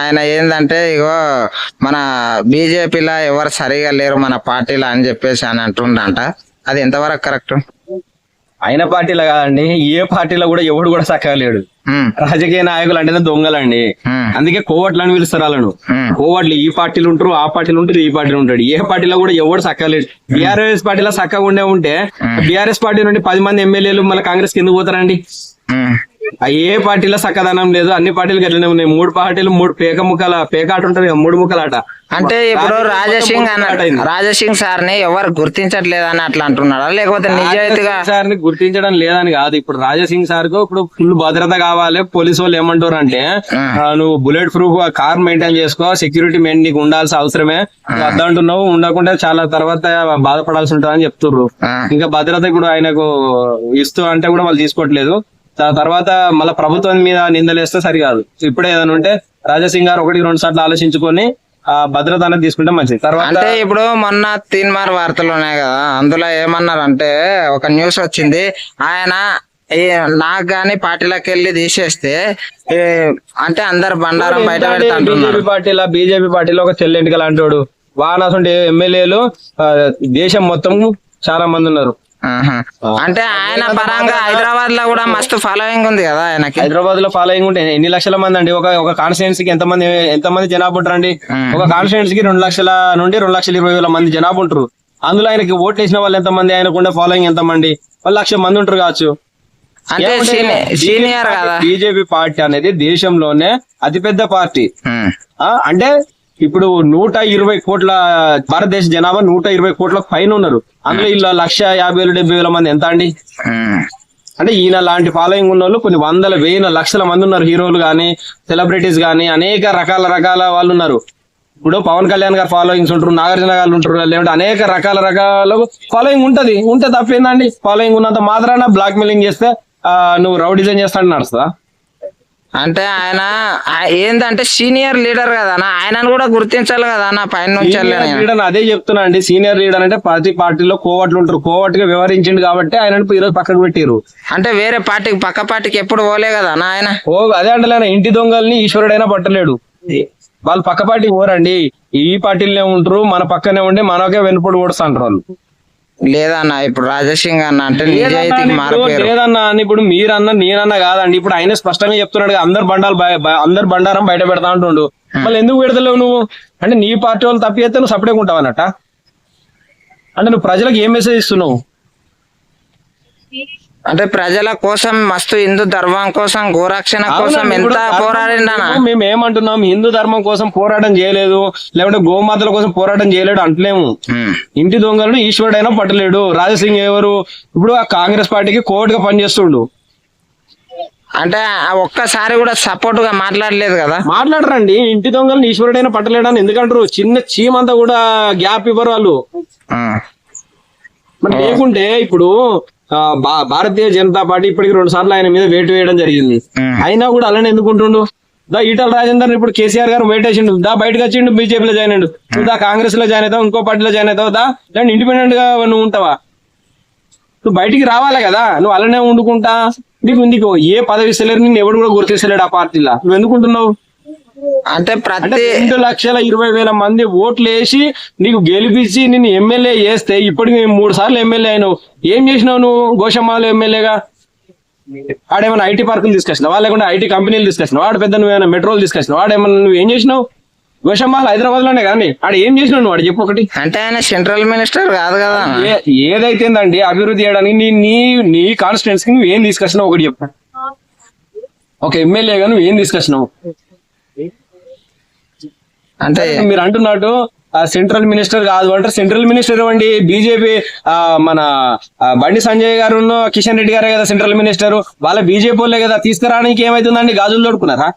ఆయన ఏందంటే ఇగో మన బీజేపీలో ఎవరు సరిగా లేరు మన పార్టీలో అని చెప్పేసి అని అంటుండంట. అది ఎంతవరకు కరెక్ట్? ఆయన పార్టీలో కాదండి ఏ పార్టీలో కూడా ఎవడు కూడా చక్కగా లేడు. రాజకీయ నాయకులు అంటేనే దొంగలండి. అందుకే కోవట్లు అని పిలుస్తారు వాళ్ళను. కోవట్లు ఈ పార్టీలు ఉంటారు ఆ పార్టీలు ఉంటారు ఈ పార్టీలు ఉంటాడు. ఏ పార్టీలో కూడా ఎవడు చక్కగా లేడు. బీఆర్ఎస్ పార్టీలో చక్కగా ఉండే ఉంటే బీఆర్ఎస్ పార్టీ నుండి పది మంది ఎమ్మెల్యేలు మళ్ళీ కాంగ్రెస్కి ఎందుకు పోతారండి? ఏ పార్టీలో చక్కదనం లేదు అన్ని పార్టీలు గట్లనే ఉన్నాయి. మూడు పార్టీలు మూడు పేక ముక్కల పేకాట ఉంటది కదా, మూడు ముక్కలాట అంటే ఇప్పుడు రాజసింగ్ అన్న. రాజసింగ్ సార్ని ఎవరు గుర్తించట్లేదని అట్లా అంటున్నారా లేకపోతే నిజాయితీగా సార్ని గుర్తించడం లేదని కాదు. ఇప్పుడు రాజసింగ్ సార్కు ఇప్పుడు ఫుల్ భద్రత కావాలి. పోలీసు వాళ్ళు ఏమంటారు అంటే నువ్వు బుల్లెట్ ప్రూఫ్ కార్ మెయింటైన్ చేసుకో సెక్యూరిటీ మెయిన్ నీకు ఉండాల్సిన అవసరమే. నువ్వు వద్దంటున్నావు ఉండకుండా చాలా తర్వాత బాధపడాల్సి ఉంటుంది అని చెప్తుర్రు. ఆ. ఇంకా భద్రత ఇప్పుడు ఆయనకు ఇస్తూ అంటే కూడా వాళ్ళు తీసుకోవట్లేదు. తర్వాత మళ్ళీ ప్రభుత్వం మీద నిందలేస్తే సరికాదు. ఇప్పుడే ఏదైనా ఉంటే రాజసింగ్ గారు ఒకటి రెండు సార్లు ఆలోచించుకొని ఆ భద్రత అనేది తీసుకుంటే మంచిది. తర్వాత అంటే ఇప్పుడు మొన్న తీన్మార్ వార్తలు ఉన్నాయి కదా అందులో ఏమన్నారంటే ఒక న్యూస్ వచ్చింది ఆయన నాకు గాని పార్టీలోకి వెళ్ళి తీసేస్తే అంటే అందరు బండారం బయట బీజేపీ పార్టీలో బీజేపీ పార్టీలో ఒక తెల్లెంటిక లాంటోడు వానాసంటే ఎమ్మెల్యేలు దేశం మొత్తం చాలా మంది ఉన్నారు. అంటే ఆయన పరంగా హైదరాబాద్లో కూడా మస్తు ఫాలోయింగ్ ఉంది కదా ఆయనకి. హైదరాబాద్లో ఫాలోయింగ్ ఉంటే ఎన్ని లక్షల మంది అండి? ఒక ఒక కాన్స్టిట్యున్సీ కి ఎంత మంది ఎంత మంది జనాభా ఉంటారండి ఒక కాన్స్టిట్యున్సీ కి రెండు లక్షల నుండి రెండు లక్షల ఇరవై వేల మంది జనాభా ఉంటారు. అందులో ఆయనకి ఓట్లు వేసిన వాళ్ళు ఎంత మంది ఆయనకు ఉండే ఫాలోయింగ్ ఎంత మంది వాళ్ళు లక్ష మంది ఉంటారు కావచ్చు. బీజేపీ పార్టీ అనేది దేశంలోనే అతిపెద్ద పార్టీ. అంటే ఇప్పుడు నూట ఇరవై కోట్ల భారతదేశ జనాభా నూట ఇరవై కోట్ల పైన ఉన్నారు. అందులో ఇలా లక్ష యాభై వేలు డెబ్బై వేల మంది ఎంత అండి. అంటే ఈయన లాంటి ఫాలోయింగ్ ఉన్న వాళ్ళు కొన్ని వందల వేల లక్షల మంది ఉన్నారు. హీరోలు గానీ సెలబ్రిటీస్ గానీ అనేక రకాల రకాల వాళ్ళు ఉన్నారు. ఇప్పుడు పవన్ కళ్యాణ్ గారు ఫాలోయింగ్స్ ఉంటారు నాగార్జున గారు ఉంటారు లేదంటే అనేక రకాల రకాల ఫాలోయింగ్ ఉంటది. ఉంటే తప్పేందండి? ఫాలోయింగ్ ఉన్నంత మాత్రాన బ్లాక్ మెయిలింగ్ చేస్తే నువ్వు రౌడిజం చేస్తాను నడుస్తుందా? అంటే ఆయన ఆ- ఏందంటే సీనియర్ లీడర్ కదా ఆయనను కూడా గుర్తించాలి కదా అన్న పైన నుంచి అదే చెప్తున్నా అండి సీనియర్ లీడర్ అంటే ప్రతి పార్టీలో కోవట్లు ఉంటారు. కోవట్గా వ్యవహరించిండు కాబట్టి ఆయన ఈరోజు పక్కకు పెట్టారు అంటే వేరే పార్టీకి పక్క పార్టీకి ఎప్పుడు పోలే కదా ఆయన? ఓ అదే అంటలేనా ఇంటి దొంగల్ని ఈశ్వరుడైనా పట్టలేడు. వాళ్ళు పక్క పార్టీకి పోరండి. ఈ పార్టీలోనే ఉంటారు మన పక్కనే ఉండి మనకే వెనుపడి ఓడుస్తుంటారు వాళ్ళు. లేదన్న ఇప్పుడు రాజసింగ్ అన్న అంటే నిజాయితీకి మారిపోయారు. లేదన్నా అని ఇప్పుడు మీరన్నా నేనన్నా కాదండి. ఇప్పుడు ఆయన స్పష్టంగా చెప్తున్నాడు అందరు బండాలు అందరు బండారం బయట పెడతా అంటుండు. మళ్ళీ ఎందుకు పెడతలేవు నువ్వు? అంటే నీ పార్టీ వాళ్ళు తప్పి చేస్తే నువ్వు సపరేట్ ఉంటావు అన్నట్ట. అంటే నువ్వు ప్రజలకు ఏం మెసేజ్ ఇస్తున్నావు? అంటే ప్రజల కోసం మస్తు హిందూ ధర్మం కోసం గోరక్షణ కోసం ఎంత పోరాడిండనా మేము ఏమంటున్నాం హిందూ ధర్మం కోసం పోరాటం చేయలేదు లేకుంటే గోమాతల కోసం పోరాటం చేయలేడు అంటలేము. ఇంటి దొంగలను ఈశ్వరుడైనా పట్టలేడు. రాజసింగ్ ఎవరు? ఇప్పుడు ఆ కాంగ్రెస్ పార్టీకి కోర్టుగా పనిచేస్తుండు. అంటే ఒక్కసారి కూడా సపోర్ట్గా మాట్లాడలేదు కదా? మాట్లాడరండి. ఇంటి దొంగలను ఈశ్వరుడైనా పట్టలేడని ఎందుకంటారు? చిన్న చీమంతా కూడా గ్యాప్ ఇవ్వరు వాళ్ళు. లేకుంటే ఇప్పుడు భారతీయ జనతా పార్టీ ఇప్పటికి రెండు సార్లు ఆయన మీద వేటు వేయడం జరిగింది. అయినా కూడా అలానే ఎందుకుంటుండు? దా ఈటల రాజేందర్ ఇప్పుడు కేసీఆర్ గారు వెయిట్ వేసిండు. దా బయటకు వచ్చిండు బీజేపీలో జాయిన్ అయ్యిండు. నువ్వు దా కాంగ్రెస్లో జాయిన్ అవుతావు ఇంకో పార్టీలో జాయిన్ అవుతావు దా లేదంటే ఇండిపెండెంట్గా నువ్వు ఉంటావా? నువ్వు బయటికి రావాలి కదా? నువ్వు అలానే వండుకుంటా నీకు నీకు ఏ పదవి ఇస్తలేరు నిన్ను ఎవడు కూడా గుర్తిస్తలేడు ఆ పార్టీలో. నువ్వు ఎందుకుంటున్నావు? అంటే ప్రతి రెండు లక్షల ఇరవై వేల మంది ఓట్లు వేసి నీకు గెలిపించి నిన్ను ఎమ్మెల్యే చేస్తే ఇప్పటికి మూడు సార్లు ఎమ్మెల్యే అయినావు. ఏం చేసినావు నువ్వు గోషమ్మాలో ఎమ్మెల్యేగా? ఆడేమైనా ఐటీ పార్కులు తీసుకొచ్చినావా? లేకుంటే ఐటీ కంపెనీలు తీసుకొచ్చినావు? ఆడ పెద్ద నువ్వేమైనా మెట్రోలు తీసుకొచ్చినావు? ఆడేమన్నా నువ్వు ఏం చేసినావు? గోషమ్మాల్ హైదరాబాద్లోనే కానీ ఆడ ఏం చేసినావు నువ్వు? ఆడ చెప్పు ఒకటి. అంటే ఆయన సెంట్రల్ మినిస్టర్ కాదు కదా. ఏ- ఏదైతేందండి అభివృద్ధి చేయడానికి నీ నీ నీ కాన్స్టిట్యున్సీకి నువ్వు ఏం తీసుకొచ్చినావు? ఒకటి చెప్పు. ఒక ఎమ్మెల్యేగా నువ్వు ఏం తీసుకొచ్చినావు? అంటే మీరు అంటున్నట్టు సెంట్రల్ మినిస్టర్ కాదు అంటారు సెంట్రల్ మినిస్టర్ ఇవ్వండి బీజేపీ మన బండి సంజయ్ గారు కిషన్ రెడ్డి గారే కదా సెంట్రల్ మినిస్టర్. వాళ్ళ బీజేపీ వాళ్ళే కదా తీసుకురావడానికి ఏమైతుందండి? గాజులు తోడుకున్నారా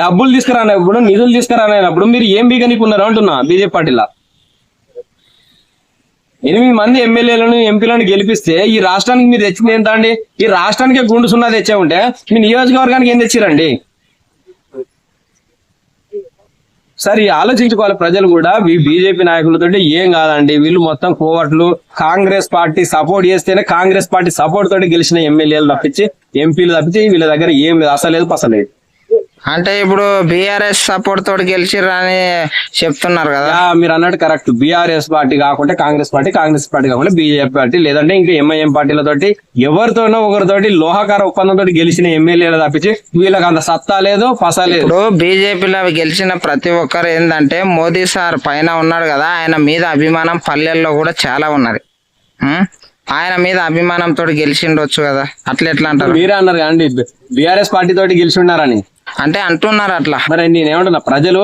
డబ్బులు తీసుకురానప్పుడు నిధులు తీసుకురానప్పుడు మీరు ఏం బీగనికున్నారు అంటున్నా బీజేపీ పార్టీలో? ఎనిమిది మంది ఎమ్మెల్యేలను ఎంపీలను గెలిపిస్తే ఈ రాష్ట్రానికి మీరు తెచ్చింది ఎంత అండి ఈ రాష్ట్రానికి గుండు సున్నా తెచ్చే ఉంటే మీ నియోజకవర్గానికి ఏం తెచ్చిరండి? సరే ఆలోచించుకోవాలి ప్రజలు కూడా. ఈ బీజేపీ నాయకులతో ఏం కాదండి. వీళ్ళు మొత్తం కోవట్లు కాంగ్రెస్ పార్టీ సపోర్ట్ చేస్తేనే కాంగ్రెస్ పార్టీ సపోర్ట్ తోటి గెలిచిన ఎమ్మెల్యేలు తప్పించి ఎంపీలు తప్పించి వీళ్ళ దగ్గర ఏం లేదు. అసలు లేదు పసలేదు. అంటే ఇప్పుడు బీఆర్ఎస్ సపోర్ట్ తోటి గెలిచిర్రని చెప్తున్నారు కదా. మీరు అన్నట్టు కరెక్ట్ బీఆర్ఎస్ పార్టీ కాకుండా కాంగ్రెస్ పార్టీ కాంగ్రెస్ పార్టీ కాకుండా బీజేపీ పార్టీ లేదంటే ఇంకా ఎంఐఎం పార్టీలతోటి ఎవరితోనో ఒకరితోటి లోహకార ఒప్పందంతో గెలిచిన ఎమ్మెల్యేలు తప్పించి వీళ్ళకి అంత సత్తా లేదు పస లేదు. ఇప్పుడు బీజేపీలో గెలిచిన ప్రతి ఒక్కరు ఏంటంటే మోదీ సార్ పైన ఉన్నాడు కదా ఆయన మీద అభిమానం పల్లెల్లో కూడా చాలా ఉన్నది? ఆయన మీద అభిమానంతో గెలిచిండొచ్చు కదా అట్లా ఎట్లా అంటారు? మీరే అన్నారు కదండి బీఆర్ఎస్ పార్టీ తోటి గెలిచి ఉన్నారని. అంటే అంటున్నారు అట్లా. మరి నేనేమంటున్నా ప్రజలు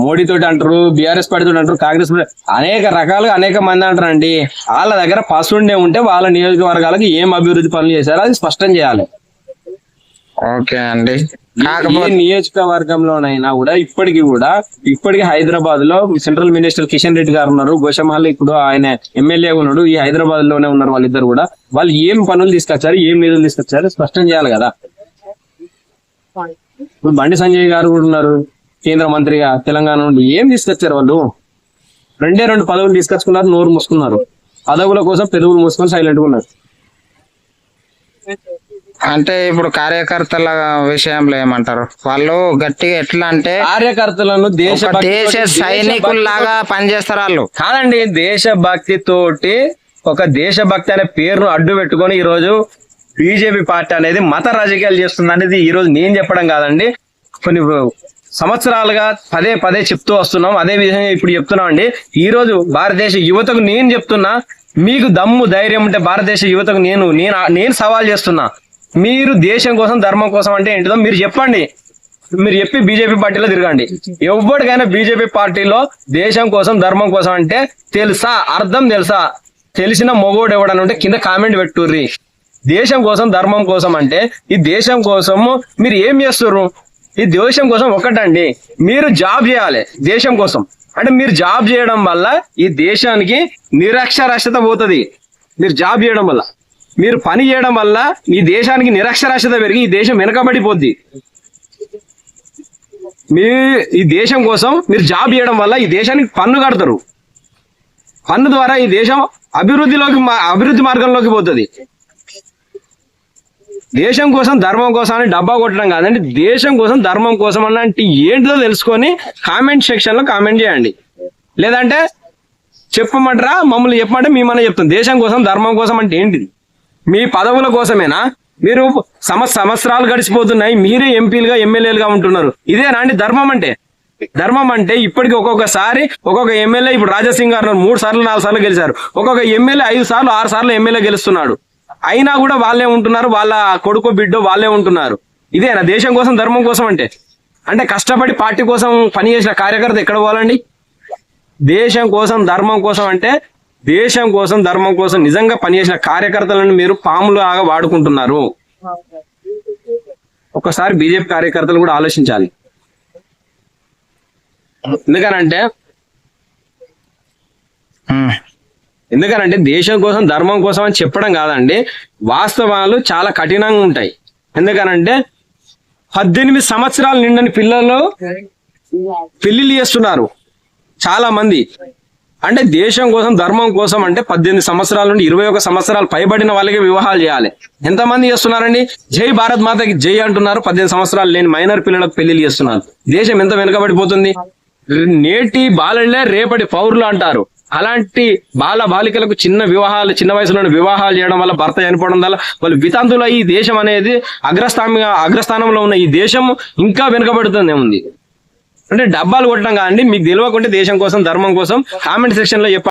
మోడీ తోటి అంటారు బీఆర్ఎస్ పార్టీ తోటి అంటారు కాంగ్రెస్ పార్టీ అనేక రకాలుగా అనేక మంది అంటారండి. వాళ్ళ దగ్గర పసుండే ఉంటే వాళ్ళ నియోజకవర్గాలకు ఏం అభివృద్ధి పనులు చేశారో అది స్పష్టం చేయాలి. ఓకే అండి. నియోజకవర్గంలోనైనా కూడా ఇప్పటికి కూడా ఇప్పటికి హైదరాబాద్లో సెంట్రల్ మినిస్టర్ కిషన్ రెడ్డి గారు ఉన్నారు గోషమహల్ ఇప్పుడు ఆయన ఎమ్మెల్యే ఉన్నాడు ఈ హైదరాబాద్లోనే ఉన్నారు వాళ్ళిద్దరు కూడా. వాళ్ళు ఏం పనులు తీసుకొచ్చారు ఏం నిధులు తీసుకొచ్చారు స్పష్టం చేయాలి కదా. ఇప్పుడు బండి సంజయ్ గారు కూడా ఉన్నారు కేంద్ర మంత్రిగా తెలంగాణ నుండి. ఏం తీసుకొచ్చారు వాళ్ళు? రెండే రెండు పదవులు తీసుకొచ్చుకున్నారు నోరు మూసుకున్నారు. పదవుల కోసం పెదవులు మూసుకొని సైలెంట్గా ఉన్నారు. అంటే ఇప్పుడు కార్యకర్తల విషయంలో ఏమంటారు? వాళ్ళు గట్టిగా ఎట్లా అంటే కార్యకర్తలను దేశ దేశ సైనికుల్లాగా పనిచేస్తారు వాళ్ళు. కాదండి దేశభక్తి తోటి ఒక దేశభక్తి అనే పేరును అడ్డు పెట్టుకొని ఈ రోజు బీజేపీ పార్టీ అనేది మత రాజకీయాలు చేస్తుంది అనేది ఈ రోజు నేను చెప్పడం కాదండి. కొన్ని సంవత్సరాలుగా పదే పదే చెప్తూ వస్తున్నాం. అదే విధంగా ఇప్పుడు చెప్తున్నాం అండి ఈ రోజు భారతదేశ యువతకు నేను చెప్తున్నా మీకు దమ్ము ధైర్యం ఉంటే భారతదేశ యువతకు నేను నేను నేను సవాల్ చేస్తున్నా. మీరు దేశం కోసం ధర్మం కోసం అంటే ఏంటిదో మీరు చెప్పండి. మీరు చెప్పి బీజేపీ పార్టీలో తిరగండి. ఎవరికైనా బీజేపీ పార్టీలో దేశం కోసం ధర్మం కోసం అంటే తెలుసా? అర్థం తెలుసా? తెలిసిన మొగోడు ఎవడని ఉంటే కింద కామెంట్ పెట్టుర్రి. దేశం కోసం ధర్మం కోసం అంటే ఈ దేశం కోసం మీరు ఏం చేస్తారు ఈ దేశం కోసం ఒకటండి మీరు జాబ్ చేయాలి దేశం కోసం. అంటే మీరు జాబ్ చేయడం వల్ల ఈ దేశానికి నిరక్షరాస్యత పోతుంది. మీరు జాబ్ చేయడం వల్ల. మీరు పని చేయడం వల్ల ఈ దేశానికి నిరక్షరాస్యత పెరిగి ఈ దేశం వెనకబడిపోద్ది. మీ ఈ దేశం కోసం మీరు జాబ్ చేయడం వల్ల ఈ దేశానికి పన్ను కడతారు. పన్ను ద్వారా ఈ దేశం అభివృద్ధిలోకి మా- అభివృద్ధి మార్గంలోకి పోతుంది. దేశం కోసం ధర్మం కోసం అని డబ్బా కొట్టడం కాదండి దేశం కోసం ధర్మం కోసం అన్నట్టు ఏంటిదో తెలుసుకొని కామెంట్ సెక్షన్లో కామెంట్ చేయండి. లేదంటే చెప్పమంటారా? మమ్మల్ని చెప్పమంటే మేమన్నా చెప్తాం. దేశం కోసం ధర్మం కోసం అంటే ఏంటిది? మీ పదవుల కోసమేనా? మీరు సమ సంవత్సరాలు గడిచిపోతున్నాయి మీరే ఎంపీలుగా ఎమ్మెల్యేలుగా ఉంటున్నారు. ఇదేనా అండి ధర్మం అంటే? ధర్మం అంటే ఇప్పటికి ఒక్కొక్కసారి ఒక్కొక్క ఎమ్మెల్యే ఇప్పుడు రాజాసింగ్ గారు మూడు సార్లు నాలుగు సార్లు గెలిచారు. ఒక్కొక్క ఎమ్మెల్యే ఐదు సార్లు ఆరు సార్లు ఎమ్మెల్యే గెలుస్తున్నాడు. అయినా కూడా వాళ్ళే ఉంటున్నారు వాళ్ళ కొడుకు బిడ్డో వాళ్ళే ఉంటున్నారు. ఇదేనా? దేశం కోసం ధర్మం కోసం అంటే? అంటే కష్టపడి పార్టీ కోసం పనిచేసిన కార్యకర్త ఎక్కడ పోవాలండి? దేశం కోసం ధర్మం కోసం అంటే దేశం కోసం ధర్మం కోసం నిజంగా పనిచేసిన కార్యకర్తలను మీరు పాములాగా వాడుకుంటున్నారు. ఒక్కసారి బీజేపీ కార్యకర్తలు కూడా ఆలోచించాలి. ఎందుకనంటే ఎందుకనంటే దేశం కోసం ధర్మం కోసం అని చెప్పడం కాదండి వాస్తవాలు చాలా కఠినంగా ఉంటాయి. ఎందుకనంటే పద్దెనిమిది సంవత్సరాలు నిండని పిల్లలు పెళ్ళిళ్ళు చేస్తున్నారు చాలా మంది అంటే దేశం కోసం ధర్మం కోసం అంటే పద్దెనిమిది సంవత్సరాల నుండి ఇరవై ఒక సంవత్సరాలు పైబడిన వాళ్ళకి వివాహాలు చేయాలి. ఎంతమంది చేస్తున్నారండి? జై భారత్ మాతకి జై అంటున్నారు. పద్దెనిమిది సంవత్సరాలు లేని మైనర్ పిల్లలకు పెళ్ళిళ్ళు చేస్తున్నారు. దేశం ఎంత వెనుకబడిపోతుంది? నేటి బాలలే రేపటి పౌరులు అంటారు. అలాంటి బాల బాలికలకు చిన్న వివాహాలు చిన్న వయసులోనే వివాహాలు చేయడం వల్ల భర్త చనిపోవడం వల్ల వాళ్ళు వితంతుల ఈ దేశం అనేది అగ్రస్థామి అగ్రస్థానంలో ఉన్న ఈ దేశం ఇంకా వెనుకబడుతూనే ఉంది అంటే డబ్బాలు కొట్టడం కాదండి మీకు తెలియకుంటే దేశం కోసం ధర్మం కోసం కామెంట్ సెక్షన్లో చెప్పండి.